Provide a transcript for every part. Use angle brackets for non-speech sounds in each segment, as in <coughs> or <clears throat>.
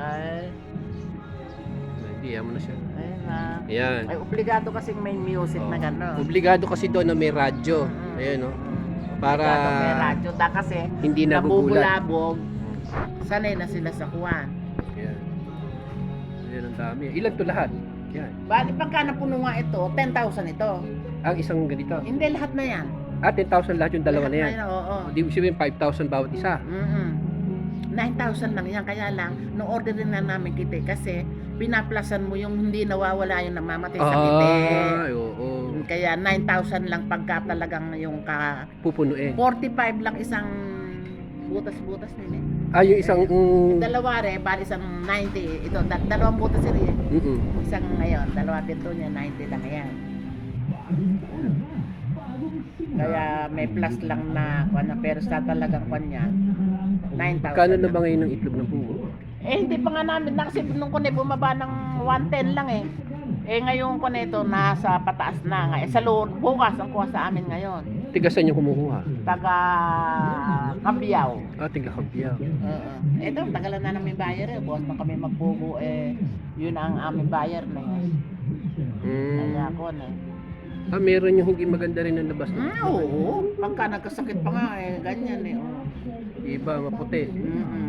Ay, Hindi, yan mo na siya. ayun na. Ayan. Ay, obligado kasing may music na Oh. gano'n. Obligado kasi doon na may radyo. Mm. Ayan, no? Para Obligado may radyo. Da kasi, hindi nagugulat. nabubulabog, sanay na sila sa kuwan. Ayan. Ayan, ang dami. Ilan to lahat? Yan. Bali, pagka napuno nga ito, 10,000 ito. Ang isang ganito. Hindi lahat na yan. Ah, 10,000 lahat yung dalawa lahat na yan. oo. Di mo sabihin 5,000 bawat isa. Mm-mm. 9,000 lang yan. Kaya lang, no order din na namin kite kasi pinaplasan mo yung hindi nawawala yung namamatay sa kite. Ay, oo. Kaya 9,000 lang pagka talagang yung ka... Pupunuin. 45 lang isang butas-butas din eh. Ah, yung isang... Mm, Dalawa re, bali isang 90. Ito, da- dalawang butas rin eh. mm, Isang ngayon, dalawa pinto niya, 90 lang yan. Kaya may plus lang na kwan na pero sa talagang kwan niya 9,000. Kano na ba ngayon ng itlog ng pugo? Eh hindi pa nga namin na kasi nung kuno bumaba ng 110 lang eh. Eh ngayon ko na ito nasa pataas na nga. Eh sa loob, bukas ang kuha sa amin ngayon. Tigasan yung kumukuha. Taga Kabiyaw. Ah, tiga kabyaw. Oo. Ito, tagalan na namin bayar eh. Bukas na kami magbubo eh. Yun ang aming bayar na yun. Kaya Mm. ako na. Ah, meron yung hindi maganda rin ng labas. Mm, oo. Pagka nagkasakit pa nga eh, ganyan eh. Oh. Iba, maputi. Mm-mm.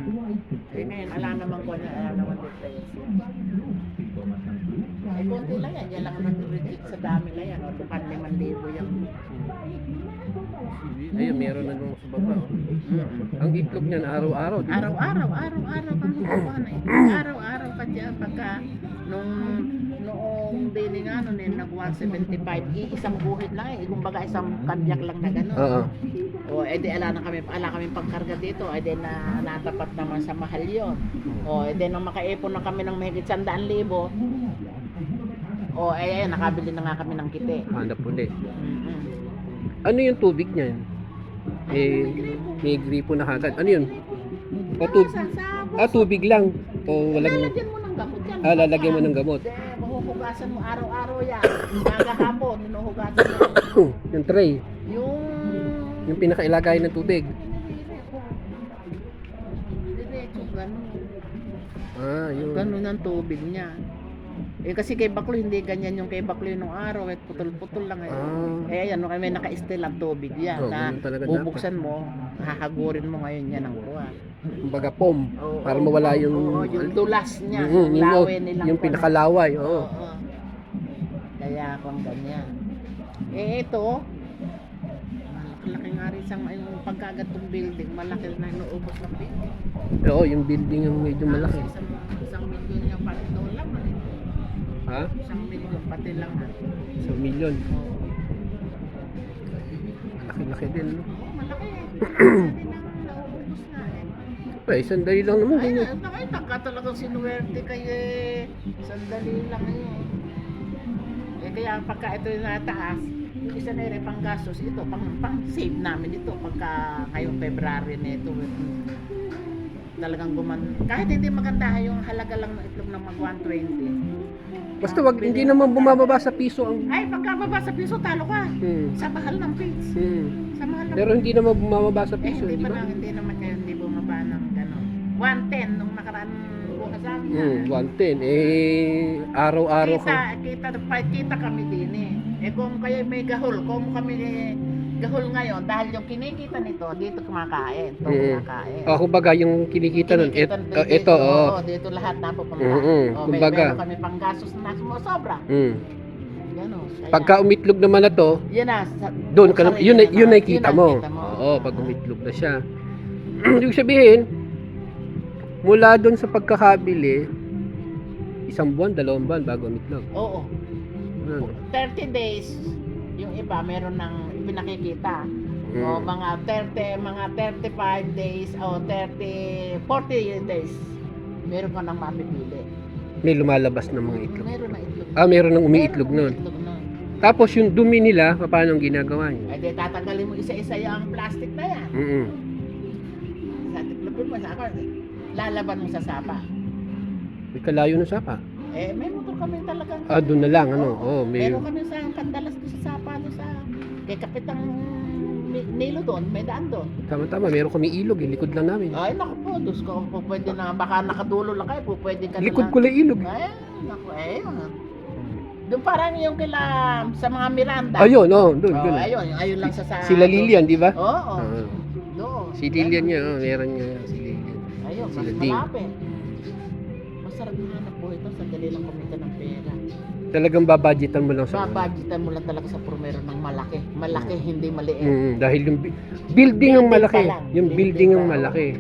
Eh ngayon, ala naman ko na, ala naman difference. Eh, konti lang yan. Yan lang ang nag-reject sa dami na yan. O, tukan limang libo yan. Ayun, meron na nung sa baba. oh. Mm-mm. Ang itlog niyan, araw-araw. di ba? Araw-araw, araw-araw kang kukuha na. Araw-araw ka dyan pagka nung noong din nga nun eh, nag 175, iisang buhit lang eh. Kumbaga isang kadyak lang na gano'n. Oo. O, edi ala na kami, ala kami pagkarga dito, edi na natapat naman sa mahal yon. O, edi nang makaipon na kami ng mahigit sandaan libo, o, eh, nakabili na nga kami ng kite. Hanap ulit. Mm-mm. Ano yung tubig niyan? Eh, may gripo na kagad. Ano yun? O, tub Sa sabon, ah, tubig lang. O walang... lalagyan mo ng gamot yan. Ah, lalagyan mo ng gamot. Hindi, mahuhugasan mo araw-araw yan. Maga hapon, hinuhugasan mo. <coughs> yung tray. Yung... Yung pinakailagay ng tubig. Diretso, ganun. Ah, yun. Ganun ang tubig niya. Eh kasi kay Baklo hindi ganyan yung kay Baklo nung araw eh putol-putol lang eh. Ah. Eh ayan, no, may naka-still ang tubig yan Oo, na ganun talaga bubuksan mo, hahagurin mo ngayon yan ng kuha. Kumbaga pom. Oo, Para oo, mawala yung... oo, yung dulas niya, Mm, yung yung, lawe nilang yung kuwan. pinakalaway. Oo. Oo. Kaya kung ganyan. Eh ito, malaki nga rin siyang yung pagkagatong building, malaki na inuubos ng building. Oo, yung building yung medyo malaki. Isang, isang milyon yung pati lang. Eh. Ha? Isang milyon pati lang. Sa million. Oo. Malaki-laki din. No? Oo, malaki eh. Hindi na naubos na eh. Eh, sandali lang naman. Ay, ganyan. ay, nagka talagang sinuwerte kayo eh. Sandali lang yun. Eh kaya pagka ito yung nataas, yung isa na rin pang gastos, ito pang, pang save namin ito pagka ngayong February na ito. eh. Talagang guman. Kahit hindi maganda yung halaga lang ng itlog ng mag 120. Basta wag, hindi naman bumababa sa piso ang... Ay, pagka baba sa piso, talo ka. Hmm. Sa mahal ng pigs. Hmm. Sa mahal ng Pero hindi naman bumababa sa Eh, piso, hindi di pa ba? na, hindi naman kayo hindi bumaba ng gano'n. 110 nung nakaraan bukas sa amin. Hmm, 110. Eh, araw-araw kita, ka. kita, pa, kita kami din eh. Eh kung kayo may gahol, kung kami eh, gahol ngayon, dahil yung kinikita nito, dito kumakain. Ito Mm. kumakain. Ah, kumbaga, yung kinikita nun, et, Kinikita ah, dito, ito, oo. oo, dito lahat napupunta. Mm-mm, Oh, kumbaga. May, meron kami pang gastos na sumosobra. Hmm. Ganon. Kaya, Pagka umitlog naman na to, yun na, sa, doon ka na, sarili yun, na- yun ay kita ang mo. kita mo. Oo, pag umitlog na siya. <clears throat> Ibig sabihin, mula doon sa pagkakabili, isang buwan, dalawang buwan bago umitlog. Oo. Ano? 30 days, yung iba meron ng pinakikita. O Mm. mga 30, mga 35 days o 30, 40 days. Meron ka nang mapipili. May lumalabas ng mga itlog. Meron na itlog. Ah, meron ng umiitlog Meron nun. ng itlog nun. Tapos yung dumi nila, paano ang ginagawa niyo? Ay, di tatanggalin mo isa-isa yung plastic na yan. Mm Sa tiklopin mo sa ako, lalaban mo sa sapa. May kalayo na sapa. Eh, may motor kami talagang. Ah, doon na lang, ano? Oo. Oh, may... Meron kami sa kandalas doon sa kay Kapitang Nilo doon, may daan doon. Tama-tama, meron kami ilog, eh, likod lang namin. Ay, naku po, Diyos ko, po pwede na, baka nakadulo lang kayo, po pwede ka Likod ko lang ilog. Ay, naku, eh. Doon parang yung kila sa mga Miranda. Ayun, oh, doon, Oh, doon. ayun, ayun lang sa sa. Sila Lilian, di ba? Oo, Ah, doon. si Lilian nga, oh, meron nga si Lilian. Ayun, mas Sila malapit. Masarap na hanap po ito, sandali lang pera. Talagang babadgetan mo lang sa Babudgetan mo lang talaga sa promero ng malaki. Malaki, hindi maliit. Mm, dahil yung bi- building ang Building malaki. pa lang. Yung Building building ang pa. malaki. Ayun,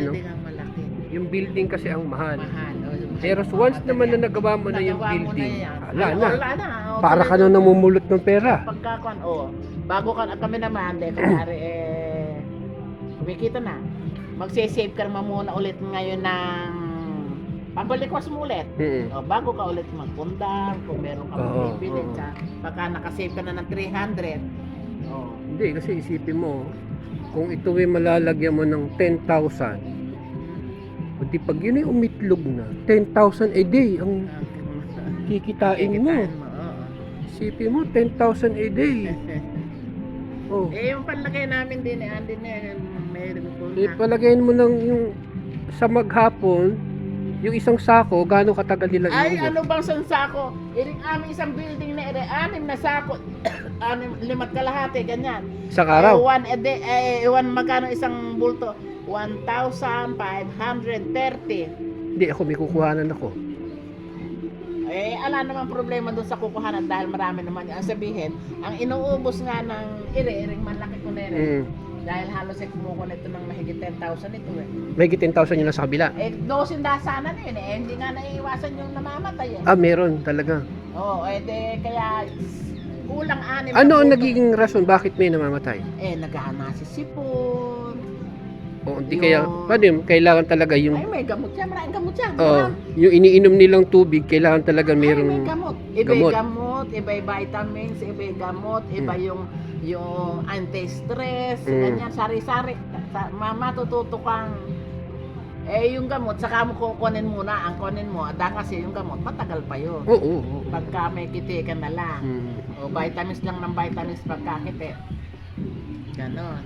no? Building ang malaki. Yung building kasi ang mahal. Mahal. O, yung Pero once na naman na material. nagawa mo na yung Nagawa mo building, yan. wala Ay, na. Wala na. O, Para ka tuloy- na namumulot ng pera. Pagkakuan, oh, bago ka, kami naman, de, kunyari, eh, kumikita na. Magsisave ka naman muna ulit ngayon ng pabalikwas mo ulit. Mm. O, bago ka ulit magpundar, kung meron ka Oo, bibili, oo. sa, pagka nakasave ka na ng 300, oh, Hindi, kasi isipin mo, kung ito ay malalagyan mo ng 10,000, o di pag yun ay umitlog na, 10,000 a day ang <laughs> kikitain mo. mo. Isipin mo, 10,000 a day. <laughs> Oh. eh, yung panlagay namin din, eh, andin na, meron po na. Ipalagayin mo lang yung sa maghapon, yung isang sako, gaano katagal nila Ay, iubos? ano bang sansako? Iring aming isang building na ere, anim na sako, <coughs> anim, limat kalahati, ganyan. Isang Eh, araw? one a day, eh, one magkano isang bulto? 1,530. Hindi, ako may kukuhanan ako. Eh, ala naman problema doon sa kukuhanan dahil marami naman ang sabihin. Ang inuubos nga ng ire, iring malaki ko na ere. Mm. Dahil halos ay kumukuha nito ng mahigit 10,000 ito eh. May 10,000 yun lang sa kabila. Eh, dosin da sana na yun eh. Hindi nga naiiwasan yung namamatay eh. Ah, meron talaga. Oo, eh de, kaya kulang anim. na Ano ang puno. nagiging rason bakit may namamatay? Eh, naghahana si sipon. O hindi Yung- kaya, paano yun? Kailangan talaga Ay, yung, may gamot siya. Maraming gamot siya. oh, yung iniinom nilang tubig, kailangan talaga Ay, may merong, gamot. Iba gamot. yung gamot, iba yung vitamins, iba yung gamot, iba Mm. yung yung anti-stress, Mm. ganyan, sari-sari. Sa, mama, tututo kang eh, yung gamot, saka mo kukunin muna, ang kunin mo, dahil kasi yung gamot, matagal pa yun. oo, oo, oo. Pagka may kiti ka na lang. Mm. O vitamins lang ng vitamins pagkakiti. Ganon.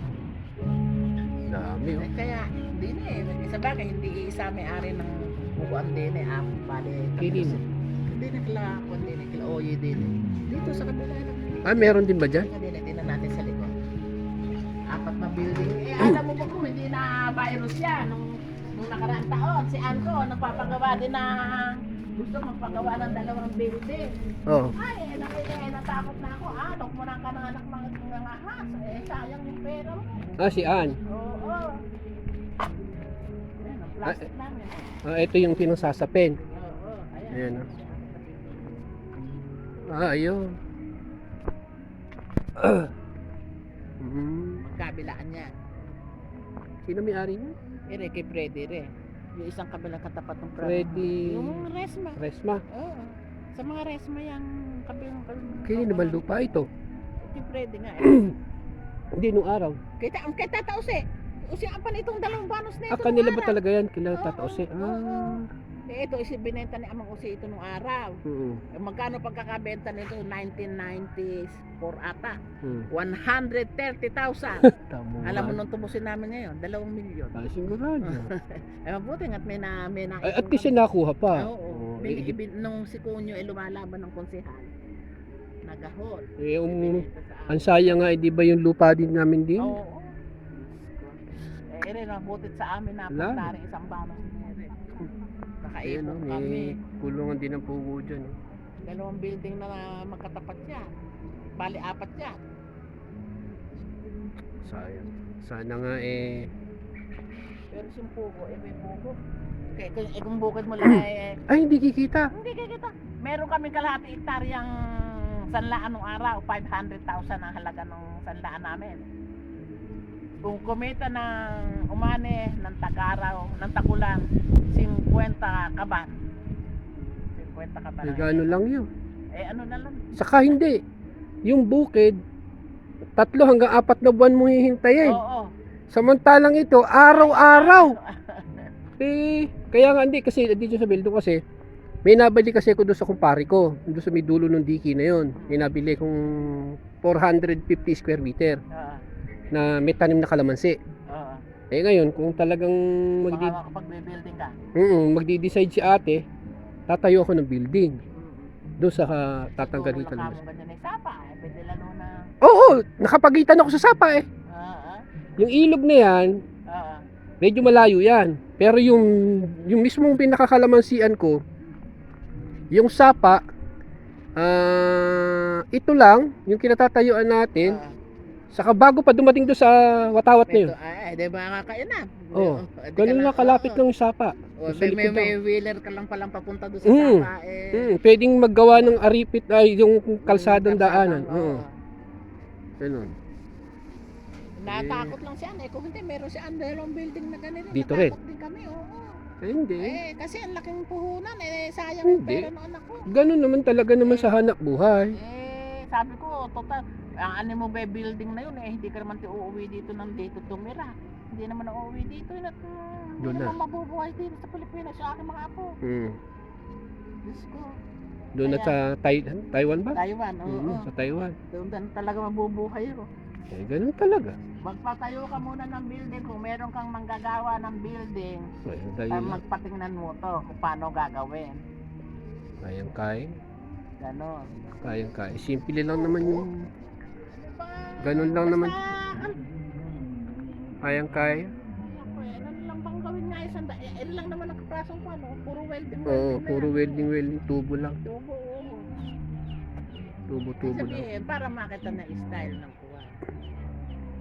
Dami, oh. Eh, kaya, hindi na eh. Sa bagay, hindi isa may-ari ng bukuan din eh. Apo, bali. Kinin. Hindi na kila, kundi na kila Oye din eh. Dito sa kabila lang. Ah, meron din ba dyan? Kanina, tingnan natin sa likod. Apat na building. Eh, alam mo ba kung hindi na virus yan? Nung, nung nakaraang taon, si Anko, nagpapagawa din na gusto magpagawa ng dalawang building. Oo. Ay, eh, nakita, eh, natakot na ako. Ah, dok mo na ka ng anak mga mga ahas. Eh, sayang yung pera mo. Ah, si Ann. Oo. Ayan, ang plastic namin. Ah, ito yung pinasasapin. Oo, ayan. Ayan, oh. Ah, ayun. Ah. Mm. Kabilaan niya. Sino may ari niya? Ere, kay Freddy, re. Yung isang kabilang katapat ng Freddy. Freddy Yung resma. Resma. Oo. Sa mga resma yung kabilang kabilang. Kaya naman lupa ito. Si Freddy nga. Eh. <clears throat> Hindi, nung araw. Kita, ang kita tause. Usi ang pan itong dalawang banos na ito. Ah, kanila ba araw. talaga yan? Kila Oo, tataose? oo. Ah. Eh, ito isi binenta ni Amang Usi ito nung araw. Mm. Eh, magkano pagkakabenta nito? 1990s for ata. Mm. 130,000. <laughs> Tama. Alam mo nung tumusin namin ngayon, dalawang milyon. Ah, sigurado. <laughs> Eh, mabuti nga't may na, may na. Ay, at siya nakuha pa. Oo. Oo. May Eh, ibin, nung si Kunyo ay lumalaban ng konsehal. Nagahol. eh, um, ang sayang nga, eh, di ba yung lupa din namin din? Oo. Eh, ere, nabutit sa amin na Wala. rin isang banos. Ayun, Nakaipon oh, kami. may kulungan din ang pugo dyan. eh. Dalawang building na magkatapat yan. Bali, apat yan. Sayang. Sana nga eh. Pero yung pugo, eh may pugo. Kaya kung, eh, kung bukid mo lang <clears throat> eh, Ay, hindi kikita. hindi kikita. Meron kami kalahati hektaryang sanlaan nung araw, 500,000 ang halaga ng sanlaan namin. Kung kumita ng umane, ng tagaraw, ng tagulan, 50 kaban. 50 kaban. Eh, ang- gaano lang yun. Eh ano na lang. Saka hindi. Yung bukid, tatlo hanggang apat na buwan mo hihintayin. Oo. Samantalang ito, araw-araw. <laughs> Eh, kaya nga hindi kasi dito sa Bildo kasi may nabili kasi ako doon sa kumpare ko, doon sa may dulo ng diki na yon. May nabili kong 450 square meter. Oo. Na may tanim na kalamansi. Oo. Eh ngayon, kung talagang magdi Baka makapag-building ka. mm, magdi-decide si ate, tatayo ako ng building. Doon sa uh, tatanggalin Siguro ko lang kamo ganyan ay sapa. Eh, pwede lalo na. Oo, nakapagitan ako sa sapa eh. Oo. Yung ilog na yan, Oo. medyo malayo yan. Pero yung, yung mismong pinakakalamansian ko, yung sapa, ah ito lang, yung kinatatayuan natin, Oo. Saka bago pa dumating doon sa watawat na yun. Ay, di ba kakainap? Oo. Di ka Ganun lang kalapit oo. lang yung sapa. O, Sa may, may, may wheeler ka lang palang papunta doon sa Mm. sapa eh. Hmm, pwedeng maggawa ng aripit ay yung kalsadang daanan. oo. Oo. Ganun. Natakot lang si Anne. Kung hindi, meron si Anne dalawang building na ganito. Dito Natakot rin? din kami, oo. Eh, hindi. Eh, kasi ang laking puhunan. Eh, sayang Hindi. yung pera ng anak ko. Ganun naman talaga naman sa hanap buhay. Eh, sabi ko, total, ang ano mo ba building na yun eh, hindi ka naman ti uuwi dito ng dito tumira. Hindi naman uuwi dito. Yun at uh, hindi Doon na. naman mabubuhay dito sa Pilipinas sa aking mga apo. Hmm. Diyos ko. Doon na sa Tai- Taiwan ba? Taiwan, oo. Mm, sa Taiwan. Doon na talaga mabubuhay ko. Eh, ganun talaga. Magpatayo ka muna ng building kung meron kang manggagawa ng building. Ay, dahil Ay, magpatingnan mo to kung paano gagawin. kayang kaya. Ganon. Kayang kaya. Simple lang naman yung Ba- Ganun lang naman. Kayang kaya. Eh, ano lang bang gawin nga isang da- eh, ano lang naman ang kaprasong ko, ano? Puro welding, Oo, welding na puro yan. welding welding tubo lang. Tubo, oo. Tubo tubo lang. sabihin, para makita na style ng kuha.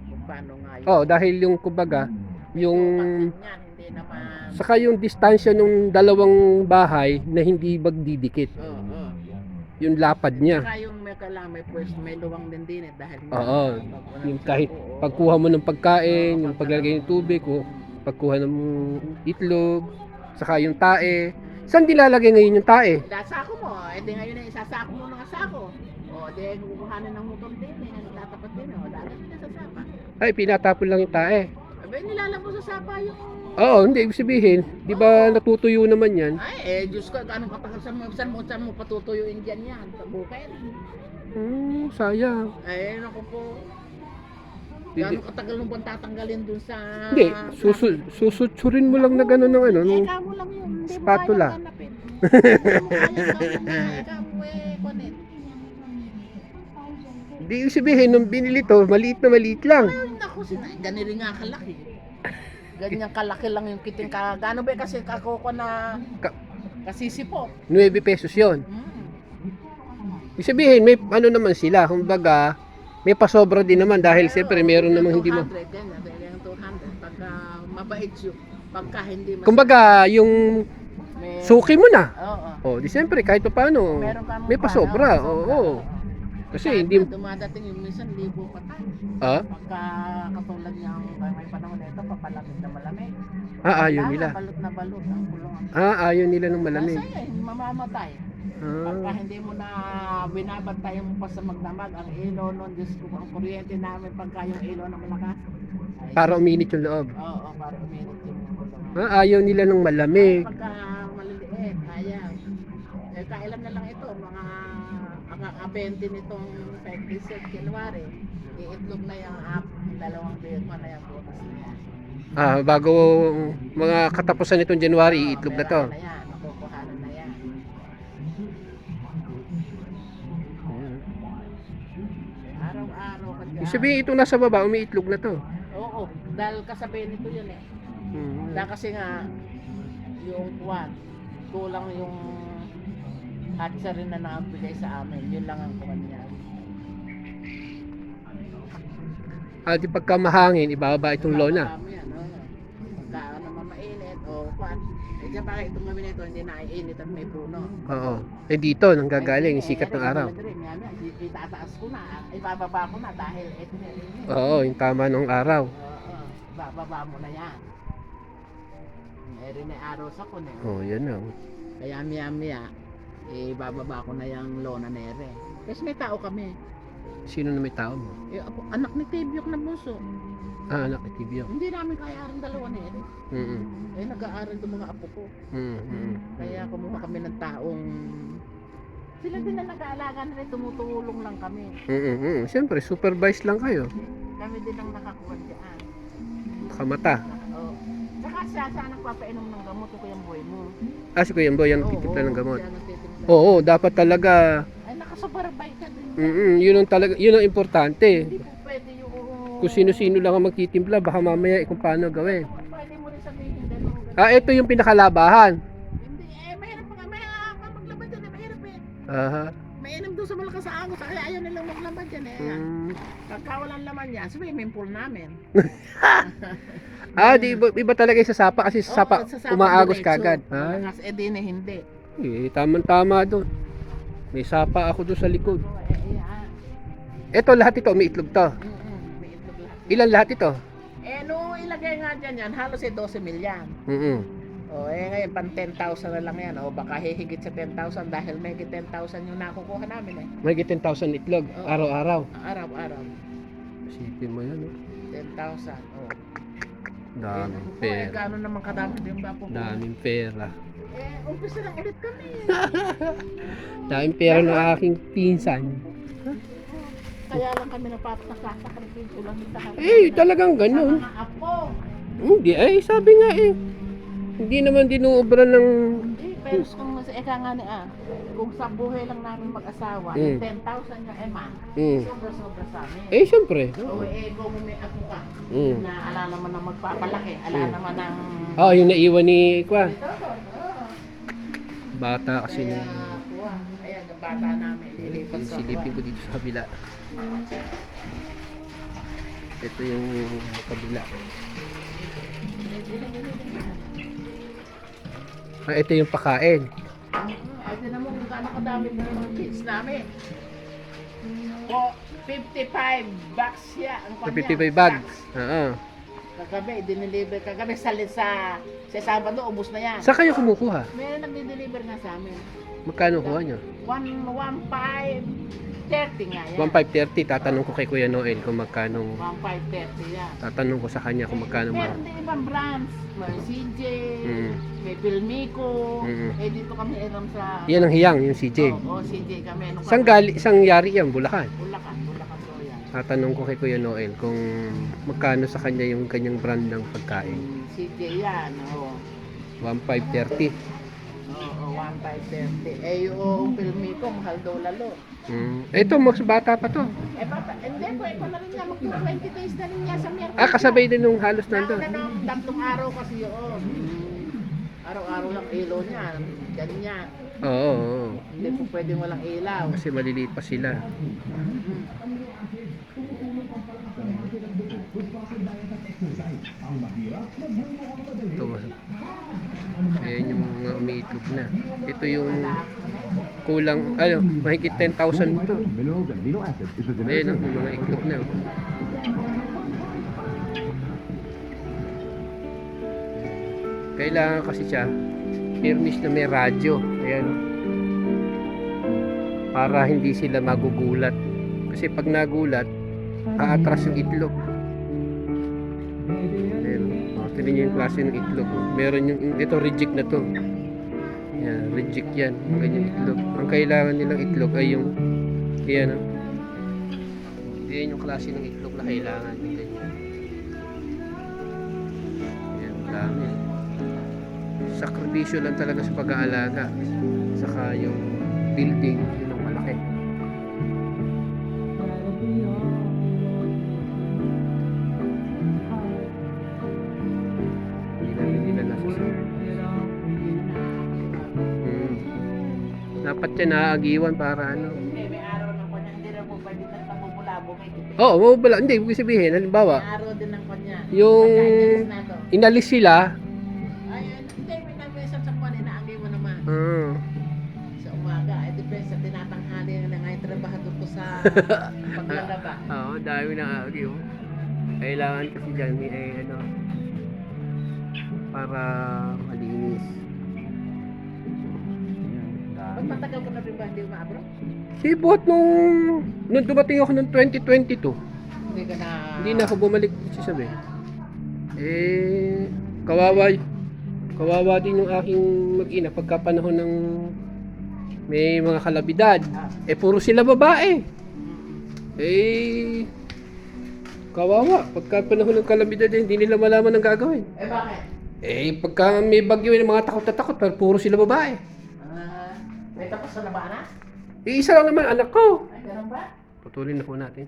Kung paano nga yun. Oh, dahil yung kumbaga, yung yan, hindi naman. saka yung distansya ng dalawang bahay na hindi magdidikit. Oo, oo. Yung lapad niya. Saka yung may kailangan may pwesto, may luwang din din eh. Dahil Oo. Yung kahit pagkuha mo ng pagkain, yung paglalagay ng tubig, o pagkuha ng itlog, saka yung tae. Saan dilalagay ngayon yung tae? Lasako mo, eh di ngayon ay isasako mo ng asako. O, di kukuhanin ng motor din eh, tatapat din o, lalagay na sa sapa. Ay, pinatapon lang yung tae. Abay, nilalabo sa sapa yung... Oo, hindi. Ibig sabihin, di ba natutuyo naman yan? Ay, eh, Diyos ko, anong katagal sa mo, saan mo, saan mo patutuyuin dyan yan? Sa bukid? Hmm, sayang. Ay, naku po. Hindi. Gano'ng katagal mo bang tatanggalin dun sa... Hindi, susu susutsurin mo lang na gano'n ng ano. Eh, nung- ikaw mo lang yun. Hindi mo spatula. hanapin. Hindi mo kayang hanapin. Ikaw mo eh, kunin. Hindi ibig sabihin, nung binili to, maliit na maliit lang. Ay, naku, sina, ganito nga kalaki. Ganyan kalaki lang yung kiting ka. Gano ba kasi ako ko na Ka- kasisipo. 9 pesos yon. Mm. Ibig sabihin, may ano naman sila. Kumbaga, may pasobra din naman dahil siyempre meron namang hindi mo. 200, ganyan, ganyan, 200. Pagka mabait yun. Pagka hindi mas... Kumbaga, yung may, suki mo na. Oo. O, di siyempre, kahit pa paano, Meron ka may pasobra. Oo. Kasi hindi, Dumadating yung minsan, libo pa tayo. ah, Pagka katulad niyang may panahon na malamig. ah, ayaw Kailangan nila. Balot na balot ang kulungan. Ah, ayaw nila ng malamig. Nasa iyo, mamamatay. Pagka Ah, hindi mo na binabantay mo pa sa magdamag, ang ilaw nun, Diyos ko, ang kuryente namin pagka yung ilaw na malakas. ay- para uminit yung loob. Oo, para uminit yung kulungan. Ah, ayaw nila ng malamig. Pagka maliliit, ayaw. Eh, kailan na lang ito, mga aka-20 nitong 26 January, iitlog na yung app, dalawang birma na yung bukas na yan. Ah, bago mga katapusan nitong January, Oo, itlog na to. perahan na yan, na yan. Araw-araw Ibig sabihin, ito nasa baba, umiitlog na to. Oo, dahil kasabihin nito yun eh. Hmm. Dahil kasi nga, yung kuwan, kulang yung hatchery na nakabigay sa amin. Yun lang ang kuwan niya. Ah, di pagka mahangin, ibababa itong lona. Marami yan, oo. Pagka naman mainit, o kuwan. Eh, diyan bakit itong gabi na ito, hindi naiinit at may puno. Oo. Eh dito, nanggagaling, yung sikat ng araw. Itataas ko na, ibababa ko na dahil ito na rin. Oo, yung tama ng araw. Oo, bababa mo na yan. Meron na araw sa kun eh. Oh, yan na. Kaya miya miya, eh bababa ko na yung lona nere. Kasi may tao kami. Sino na may tao mo? Eh, anak ni Tibyok na bunso. Ah, Tibio. Hindi namin kaya ang dalawa nere. Mm Eh nag-aaral yung mga apo ko. mm mm Kaya kumuha kami ng taong sila din na nag-aalaga na rin, tumutulong lang kami. mm mm Siyempre, supervise lang kayo. Kami din ang nakakuha dyan. Kamata. Oo. Saka siya, siya nagpapainom ng gamot ko yung boy mo. Ah, si Kuya Boy, ang Oo, titimpla ng gamot. siya nagtitimpla. Oo, dapat talaga, Ay, nakasubaybay ka din. mm yun ang talaga, yun ang importante. Hindi po. Kung sino-sino lang ang magtitimpla, baka mamaya eh, kung paano gawin. Pwede mo rin sabihin ganun. ganun. Ah, ito yung pinakalabahan. Hindi, eh, mahirap pa nga. Mahirap pa maglabad dyan eh. Mahirap eh. Aha. Mainam doon sa malakas sa agos. Kaya ayaw nilang maglabad dyan eh. Mm. Pagka walang laman yan, swimming pool namin. <laughs> Ah, di iba, iba talaga yung sa sapa kasi sa sapa Oo, sa sapa umaagos diretso. kagad. Ay, Malakas eh din eh, hindi. eh, tamang-tama doon. May sapa ako doon sa likod. Oo, eh, eh, ah. Ito lahat ito, may itlog to. May lahat. Ilan lahat ito? Eh, nung ilagay nga dyan yan, halos eh 12 mil yan. Mm O, eh ngayon, pan 10,000 na lang yan. O, baka hihigit sa 10,000 dahil may higit 10,000 yung nakukuha namin eh. May 10,000 itlog, Oo. araw-araw. Araw-araw. Isipin mo yan, oh. 10,000. O. Daming eh, pera. gaano naman kadami din ba po? Daming pera. Eh, umpisa lang ulit kami. <laughs> Daming pera ng aking pinsan. Kaya lang kami napapasakripisyo lang sa kami. Eh, talagang ganun. Sa mga apo. Hindi, eh, sabi nga eh. Hindi naman dinuubra ng... Hindi, pero kung mas eka nga ni ah, kung sa buhay lang namin mag-asawa, Mm. yung 10,000 yung ema, Mm. sobra-sobra sa amin. Eh, syempre. O eh, kung may ako ka, Mm. na ala naman ang magpapalaki, ala naman ang... Ah, yung naiwan ni Kwa. Ito, oo. Bata kasi Kaya, na... kuha, ang bata namin, lilipat sa Silipin ko dito sa kabila. Ito yung kabila. Ah, ito yung pakain. Ay, tinan mo kung gaano kadami na yung kids namin. O, 55 bucks siya. Ang kanya. 55 bag. Bucks. Oo. Kagabi, diniliver. Kagabi sa, sa, sa Sabado, ubus na yan. Saan kayo kumukuha? Meron nagdi-deliver nga sa amin. Magkano kuha nyo? 1,530 nga yan. 1,530. Tatanong ko kay Kuya Noel kung magkano. 1,530 yan. Tatanong ko sa kanya kung magkano ma. Meron din ibang brands. May CJ, Mm. may Pilmico. Mm. Eh, dito kami alam sa... Yan ang hiyang, yung CJ. Oo, CJ kami. Ano Isang, gali, isang yari yan, Bulacan. Bulacan, Bulacan po yan. Tatanong ko kay Kuya Noel kung magkano sa kanya yung kanyang brand ng pagkain. CJ yan, oo. 1,530. Oo, 1,530. Eh, yung Pilmico, mahal daw lalo. Mm. Ito, mas bata pa to. Eh, papa, hindi po, ito na rin niya, mag-20 days na rin niya sa Miyerkules. Ah, kasabay din nung halos nandun. Nauna nung tatlong araw kasi yun. Araw-araw lang ilaw niya. Ganyan. Oo, oo, oo. Hindi po pwedeng walang ilaw. Kasi maliliit pa sila. Ito. Ayan yung mga umiitlog na. Ito yung kulang, ano, mahigit 10,000 ito. Ayan, yung mga itlog na. Kailangan kasi siya, furnish na may radyo. Ayan. Para hindi sila magugulat. Kasi pag nagulat, aatras yung itlog. Ayan. Oh, tignan niyo yung klase ng itlog. oh. Meron yung, ito reject na to. Yan, reject yan. Ang ganyan itlog. Ang kailangan nilang itlog ay yung, ayan oh. Yan yung klase ng itlog na kailangan ganyan. Yan, dami. Sakripisyo lang talaga sa pag-aalaga. Saka yung building, Dapat yan naaagiwan para ano. Hindi, may araw ng kanya. Hindi na po pwede na Oo, oh, mababala. Hindi, ibig sabihin, halimbawa, May araw din ng kanya. Yung- inalis sila, Ay, hindi, may nagmesa sa kwan. Inaagay mo naman. ah, Sa umaga. Ay, depende sa tinatanghali na nga yung trabaho ko sa <laughs> paglalaba. Oo, dami na agyo. Kailangan kasi dyan may eh, ano para malinis. Matagal ko na rin ba hindi umabro? Si Bot nung nung dumating ako noong 2022, Hindi ka na... hindi na ako bumalik si Sabi. Eh, kawawa kawawa din yung aking mag-ina pagka panahon ng may mga kalabidad. Eh, puro sila babae. Eh, Kawawa. Pagka panahon ng kalamidad, eh, hindi nila malaman ang gagawin. Eh bakit? Eh, pagka may bagyo yung mga takot na takot, pero puro sila babae. May tapos na ba na? Eh, isa lang naman anak ko. Ay, ganun ba? Putulin na po natin.